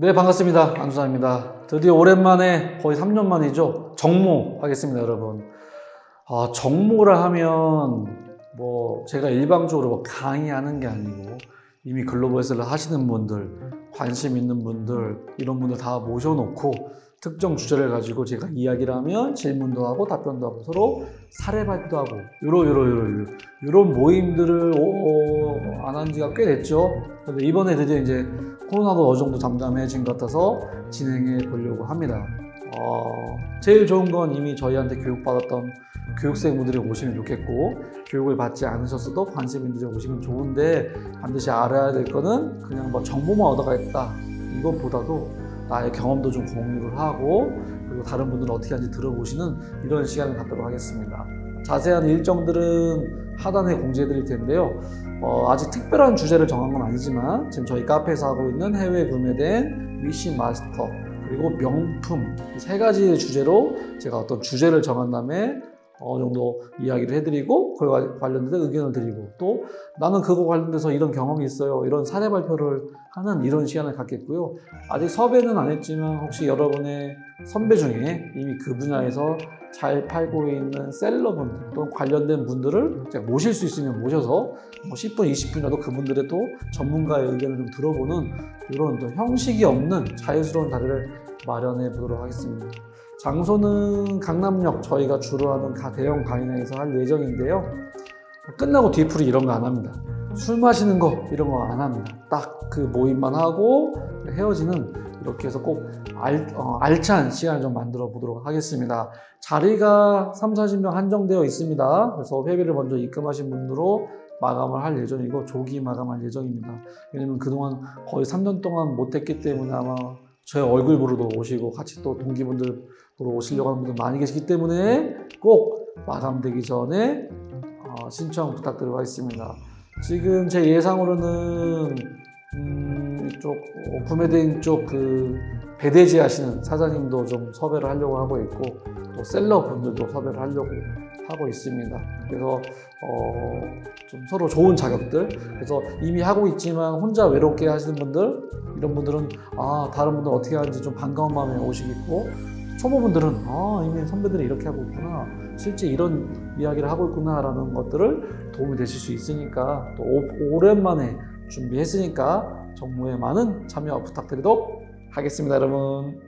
네, 반갑습니다. 안수사입니다. 드디어 오랜만에 거의 3년 만이죠. 정모 하겠습니다, 여러분. 아, 정모를 하면 뭐 제가 일방적으로 뭐 강의하는 게 아니고 이미 글로벌에서 하시는 분들, 관심 있는 분들, 이런 분들 다 모셔놓고 특정 주제를 가지고 제가 이야기를 하면 질문도 하고 답변도 하고 서로 사례 발표도 하고 요러 요러 요러 요런 모임들을 안 한 지가 꽤 됐죠. 근데 이번에 드디어 이제 코로나도 어느 정도 잠잠해진 것 같아서 진행해 보려고 합니다. 어, 제일 좋은 건 이미 저희한테 교육받았던 교육생분들이 오시면 좋겠고 교육을 받지 않으셨어도 관심 있는 분들이 오시면 좋은데 반드시 알아야 될 거는 그냥 뭐 정보만 얻어가겠다 이것보다도 나의 경험도 좀 공유를 하고 그리고 다른 분들은 어떻게 하는지 들어보시는 이런 시간을 갖도록 하겠습니다. 자세한 일정들은 하단에 공지해 드릴 텐데요. 어, 아직 특별한 주제를 정한 건 아니지만 지금 저희 카페에서 하고 있는 해외 구매된 위시 마스터 그리고 명품 이세 가지 주제로 제가 어떤 주제를 정한 다음에 어느 정도 이야기를 해드리고 그와 관련된 의견을 드리고 또 나는 그거 관련돼서 이런 경험이 있어요 이런 사례 발표를 하는 이런 시간을 갖겠고요 아직 섭외는 안 했지만 혹시 여러분의 선배 중에 이미 그 분야에서 잘 팔고 있는 셀러분들 또는 관련된 분들을 모실 수 있으면 모셔서 뭐 10분, 20분이라도 그분들의 또 전문가의 의견을 좀 들어보는 이런 또 형식이 없는 자유스러운 자리를 마련해 보도록 하겠습니다. 장소는 강남역 저희가 주로 하는 가- 대형 강의장에서 할 예정인데요. 끝나고 뒤풀이 이런 거 안 합니다. 술 마시는 거 이런 거 안 합니다. 딱 그 모임만 하고 헤어지는 이렇게 해서 꼭 알, 어, 알찬 시간을 좀 만들어 보도록 하겠습니다. 자리가 3, 40명 한정되어 있습니다. 그래서 회비를 먼저 입금하신 분으로 마감을 할 예정이고 조기 마감할 예정입니다. 왜냐면 그동안 거의 3년 동안 못했기 때문에 아마 저의 얼굴 보러도 오시고 같이 또 동기분들 보러 오시려고 하는 분들 많이 계시기 때문에 꼭 마감되기 전에 어, 신청 부탁드리고 하겠습니다. 지금 제 예상으로는 음, 이쪽 어, 구매대행 쪽그 배대지 하시는 사장님도 좀 섭외를 하려고 하고 있고 또 셀러 분들도 섭외를 하려고 하고 있습니다. 그래서 어, 좀 서로 좋은 자격들. 그래서 이미 하고 있지만 혼자 외롭게 하시는 분들 이런 분들은 아 다른 분들 어떻게 하는지 좀 반가운 마음에 오시겠고 초보분들은 아 이미 선배들이 이렇게 하고 있구나. 실제 이런 이야기를 하고 있구나라는 것들을 도움이 되실 수 있으니까 또 오, 오랜만에 준비했으니까 정모에 많은 참여 부탁드리도록 하겠습니다 여러분